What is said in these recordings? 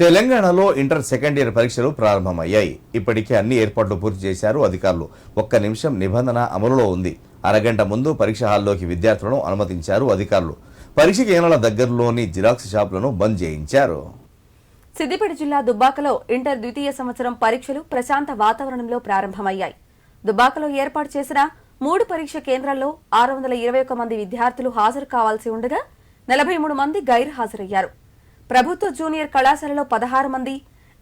తెలంగాణలో inter second year పరీక్షలు ప్రారంభమయ్యాయి. ఇప్పటికే అన్ని ఏర్పాట్లు పూర్తి చేశారు అధికారులు. ఒక్క నిమిషం నిబంధన అమలులో ఉంది. అరగంట ముందు పరీక్ష హాల్లోకి విద్యార్థులను అనుమతించారు అధికారులు. పరీక్ష కేంద్రాల దగ్గరలోని జిరాక్స్ షాపులను బంద్ చేయించారు. సిద్దిపేట జిల్లా దుబ్బాకలో ఇంటర్ ద్వితీయ సంవత్సరం పరీక్షలు ప్రశాంత వాతావరణంలో ప్రారంభమయ్యాయి. దుబ్బాకలో ఏర్పాటు చేసిన మూడు పరీక్ష కేంద్రాల్లో ఆరు వందల ఇరవై ఒక్క మంది విద్యార్థులు హాజరు కావాల్సి ఉండగా నలభై మూడు మంది గైర్ హాజరయ్యారు ప్రభుత్వ జూనియర్ కళాశాలలో పదహారు మంది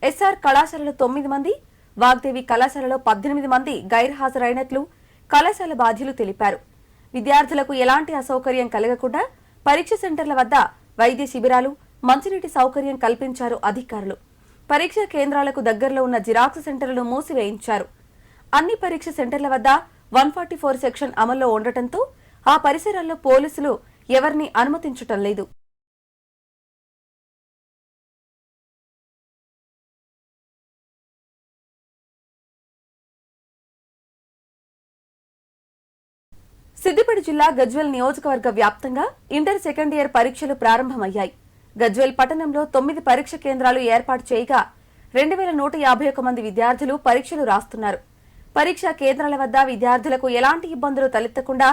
ఎస్ఆర్ కళాశాలలో తొమ్మిది మంది వాగ్దేవి కళాశాలలో పద్దెనిమిది మంది గైర్హాజరైనట్లు కళాశాల బాధ్యులు తెలిపారు. విద్యార్థులకు ఎలాంటి అసౌకర్యం కలగకుండా పరీక్ష సెంటర్ల వద్ద వైద్య శిబిరాలు మంచినీటి సౌకర్యం కల్పించారు అధికారులు. పరీక్ష కేంద్రాలకు దగ్గరలో ఉన్న జిరాక్స్ సెంటర్లను మూసివేయించారు. అన్ని పరీక్ష సెంటర్ల వద్ద వన్ ఫార్టీ ఫోర్ సెక్షన్ అమల్లో ఉండటంతో ఆ పరిసరాల్లో పోలీసులు ఎవరిని అనుమతించటం లేదు. సిద్దిపేట జిల్లా గజ్వెల్ నియోజకవర్గ వ్యాప్తంగా ఇంటర్ సెకండ్ ఇయర్ పరీక్షలు ప్రారంభమయ్యాయి. గజ్వెల్ పట్టణంలో తొమ్మిది పరీక్ష కేంద్రాలు ఏర్పాటు చేయగా రెండు వేల నూట యాభై ఒక్క మంది విద్యార్థులు పరీక్షలు రాస్తున్నారు. పరీక్షా కేంద్రాల వద్ద విద్యార్థులకు ఎలాంటి ఇబ్బందులు తలెత్తకుండా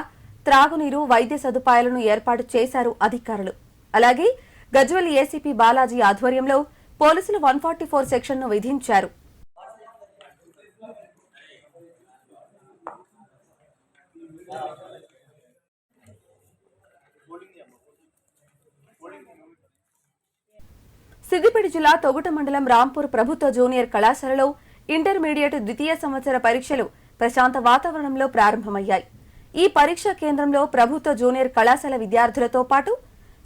త్రాగునీరు వైద్య సదుపాయాలను ఏర్పాటు చేశారు అధికారులు. అలాగే గజ్వెల్ ఏసీపీ బాలాజీ ఆధ్వర్యంలో పోలీసులు వన్ ఫార్టీ ఫోర్ సెక్షన్ను విధించారు. సిద్దిపేట జిల్లా తొగుట మండలం రాంపూర్ ప్రభుత్వ జూనియర్ కళాశాలలో ఇంటర్మీడియట్ ద్వితీయ సంవత్సర పరీక్షలు ప్రశాంత వాతావరణంలో ప్రారంభమయ్యాయి. ఈ పరీక్షా కేంద్రంలో ప్రభుత్వ జూనియర్ కళాశాల విద్యార్థులతో పాటు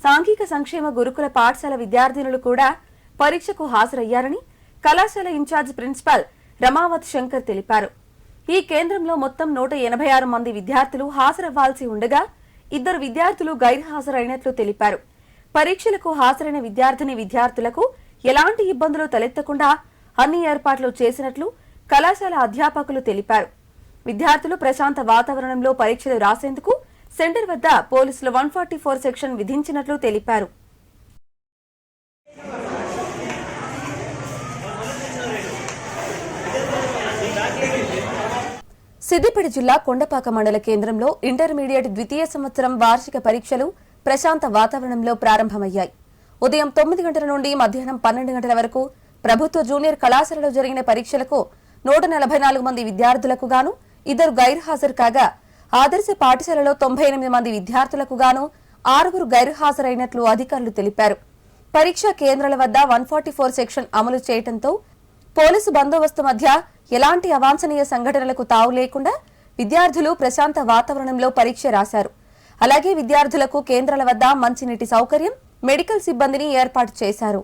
సాంఘిక సంక్షేమ గురుకుల పాఠశాల విద్యార్థినులు కూడా పరీక్షకు హాజరయ్యారని కళాశాల ఇన్ఛార్జ్ ప్రిన్సిపాల్ రమావత్ శంకర్ తెలిపారు. ఈ కేంద్రంలో మొత్తం నూట ఎనభై ఆరు మంది విద్యార్థులు హాజరవ్వాల్సి ఉండగా ఇద్దరు విద్యార్థులు గైర్హాజరైనట్లు తెలిపారు. పరీక్షలకు హాజరైన విద్యార్థిని విద్యార్థులకు ఎలాంటి ఇబ్బందులు తలెత్తకుండా అన్ని ఏర్పాట్లు చేసినట్లు కళాశాల అధ్యాపకులు తెలిపారు. విద్యార్థులు ప్రశాంత వాతావరణంలో పరీక్షలు రాసేందుకు సెంటర్ వద్ద పోలీసులు వన్ ఫార్టీ ఫోర్ సెక్షన్ విధించినట్లు తెలిపారు. సిద్దిపేట జిల్లా కొండపాక మండల కేంద్రంలో ఇంటర్మీడియట్ ద్వితీయ సంవత్సరం వార్షిక పరీక్షలు ప్రశాంత వాతావరణంలో ప్రారంభమయ్యాయి. ఉదయం తొమ్మిది గంటల నుండి మధ్యాహ్నం పన్నెండు గంటల వరకు ప్రభుత్వ జూనియర్ కళాశాలలో జరిగిన పరీక్షలకు నూట నలభై నాలుగు మంది విద్యార్థులకు గాను ఇద్దరు గైర్హాజరు కాగా ఆదర్శ పాఠశాలలో తొంభై ఎనిమిది మంది విద్యార్థులకు గాను ఆరుగురు గైర్హాజరైనట్లు అధికారులు తెలిపారు. పరీక్షా కేంద్రాల వద్ద వన్ ఫార్టీ ఫోర్ సెక్షన్ అమలు చేయడంతో పోలీసు బందోబస్తు మధ్య ఎలాంటి అవాంఛనీయ సంఘటనలకు తావు లేకుండా విద్యార్థులు ప్రశాంత వాతావరణంలో పరీక్ష రాశారు. అలాగే విద్యార్థులకు కేంద్రాల వద్ద మంచినీటి సౌకర్యం మెడికల్ సిబ్బందిని ఏర్పాటు చేశారు.